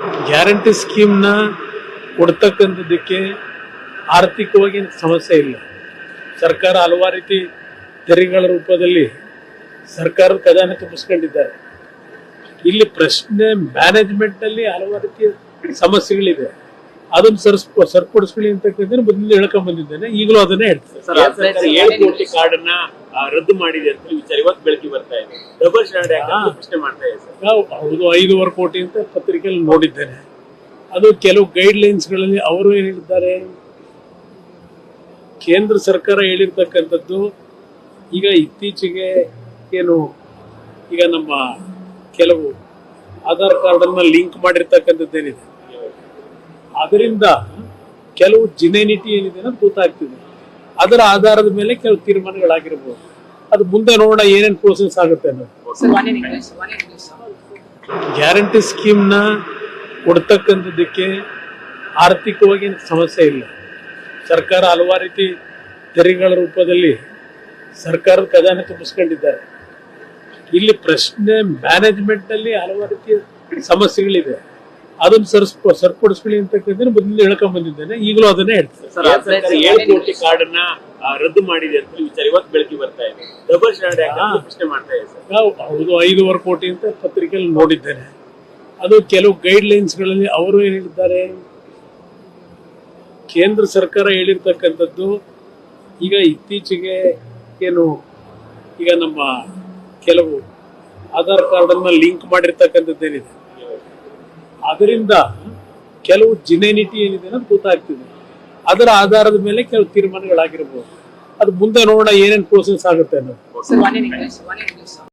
Guarantee ಸ್ಕೀಮ್ನ ಕೊಡ್ತಕ್ಕಂಥದ್ದಕ್ಕೆ ಆರ್ಥಿಕವಾಗಿ ಸಮಸ್ಯೆ ಇಲ್ಲ. ಸರ್ಕಾರ ಹಲವಾರು ರೀತಿ ತೆರಿಗೆಗಳ ರೂಪದಲ್ಲಿ ಸರ್ಕಾರದ ಖಜಾನೆ ತುಂಬಿಸ್ಕೊಂಡಿದ್ದಾರೆ. ಇಲ್ಲಿ ಪ್ರಶ್ನೆ ಮ್ಯಾನೇಜ್ಮೆಂಟ್ನಲ್ಲಿ ಹಲವಾರು ರೀತಿಯ ಸಮಸ್ಯೆಗಳಿದೆ. ಅದನ್ನ ಸರ್ಸ್ ಸರಿಪಡಿಸ್ಕೊಳ್ಳಿ ಅಂತಕ್ಕಂಥ ಮೊದಲಿಂದ ಹೇಳ್ಕೊಂಡ್ ಬಂದಿದ್ದೇನೆ. ಈಗಲೂ ಅದನ್ನೇ ಸರ್ಕಾರ ಏಳು ಕೋಟಿ ಕಾರ್ಡ್ ಅನ್ನ ಆ, ರದ್ದು ಮಾಡಿದೆ ಅಂತ ವಿಚಾರ. ಇವತ್ತು ಬೆಳಕಿ ಬರ್ತಾ ಇದೆ. ಡಬಲ್ ಸ್ಟ್ಯಾಂಡರ್ಡ್ ಯಾಕೆ ಪ್ರಶ್ನೆ ಮಾಡ್ತಾ ಇದೆ ಸರ್. ನಾವು ಹೌದು ಐದೂವರೆ ಕೋಟಿ ಅಂತ ಪತ್ರಿಕೆಯಲ್ಲಿ ನೋಡಿದ್ದೇನೆ. ಅದು ಕೆಲವು ಗೈಡ್ ಲೈನ್ಸ್ಗಳಲ್ಲಿ ಅವರು ಏನ್ ಹೇಳಿದ್ದಾರೆ. ಕೇಂದ್ರ ಸರ್ಕಾರ ಹೇಳಿರ್ತಕ್ಕಂಥದ್ದು ಈಗ ಇತ್ತೀಚೆಗೆ ಏನು ಈಗ ನಮ್ಮ ಕೆಲವು ಆಧಾರ್ ಕಾರ್ಡ್ ಅನ್ನ ಲಿಂಕ್ ಮಾಡಿರ್ತಕ್ಕಂಥದ್ದೇನಿದೆ ಅದರಿಂದ ಕೆಲವು ಜಿನೇನಿಟಿ ಏನಿದೆ ಅಂತ ಗೊತ್ತಾಗ್ತಿದೆ. ಅದರ ಆಧಾರದ ಮೇಲೆ ಕೆಲವು ತೀರ್ಮಾನಗಳಾಗಿರ್ಬೋದು. ಅದು ಮುಂದೆ ನೋಡೋಣ ಏನೇನು ಪ್ರೋಸೆಸ್ ಆಗುತ್ತೆ ಅನ್ನೋದು. ಗ್ಯಾರಂಟಿ ಸ್ಕೀಮ್ನ ಕೊಡ್ತಕ್ಕಂಥದ್ದಕ್ಕೆ ಆರ್ಥಿಕವಾಗಿ ಸಮಸ್ಯೆ ಇಲ್ಲ. ಸರ್ಕಾರ ಹಲವಾರು ರೀತಿ ತೆರಿಗೆಗಳ ರೂಪದಲ್ಲಿ ಸರ್ಕಾರದ ಖಜಾನೆ ತುಂಬಿಸ್ಕೊಂಡಿದ್ದಾರೆ. ಇಲ್ಲಿ ಪ್ರಶ್ನೆ ಮ್ಯಾನೇಜ್ಮೆಂಟ್ನಲ್ಲಿ ಹಲವಾರು ರೀತಿಯ ಸಮಸ್ಯೆಗಳಿದೆ. ಅದನ್ನ ಸರ್ಸ್ ಸರಿಪಡಿಸ್ಕೊಳ್ಳಿ ಅಂತಕ್ಕಂಥದ್ದು ಮೊದಲಿಂದ ಹೇಳ್ಕೊಂಡ್ ಬಂದಿದ್ದೇನೆ. ಈಗಲೂ ಅದನ್ನೇ ಸರ್ಕಾರ ಏಳು ಕೋಟಿ ಕಾರ್ಡ್ ಅನ್ನ ರದ್ದು ಮಾಡಿದೆ ಅಂತ ವಿಚಾರ ಇವತ್ತು ಬೆಳಕಿ ಬರ್ತಾ ಇದೆ. ಡಬಲ್ ಸ್ಟ್ಯಾಂಡರ್ಡ್ ಪ್ರಶ್ನೆ ಮಾಡ್ತಾ ಇದೆ ಸರ್. ನಾವು ಹೌದು ಐದೂವರೆ ಕೋಟಿ ಅಂತ ಪತ್ರಿಕೆಯಲ್ಲಿ ನೋಡಿದ್ದೇನೆ. ಅದು ಕೆಲವು ಗೈಡ್ ಲೈನ್ಸ್ಗಳಲ್ಲಿ ಅವರು ಏನ್ ಹೇಳಿದ್ದಾರೆ? ಕೇಂದ್ರ ಸರ್ಕಾರ ಹೇಳಿರ್ತಕ್ಕಂಥದ್ದು ಈಗ ಇತ್ತೀಚೆಗೆ ಏನು ಈಗ ನಮ್ಮ ಕೆಲವು ಆಧಾರ್ ಕಾರ್ಡ್ ಅನ್ನ ಲಿಂಕ್ ಮಾಡಿರ್ತಕ್ಕಂಥದ್ದೇನಿದೆ? ಅದರಿಂದ ಕೆಲವು ಜಿನೇನಿಟಿ ಏನಿದೆ ಅನ್ನೋದು ಗೊತ್ತಾಗ್ತಿದೆ. ಅದರ ಆಧಾರದ ಮೇಲೆ ಕೆಲವು ತೀರ್ಮಾನಗಳಾಗಿರ್ಬೋದು. ಅದು ಮುಂದೆ ನೋಡೋಣ ಏನೇನು ಪ್ರೋಸೆಸ್ ಆಗುತ್ತೆ ಅನ್ನೋದು.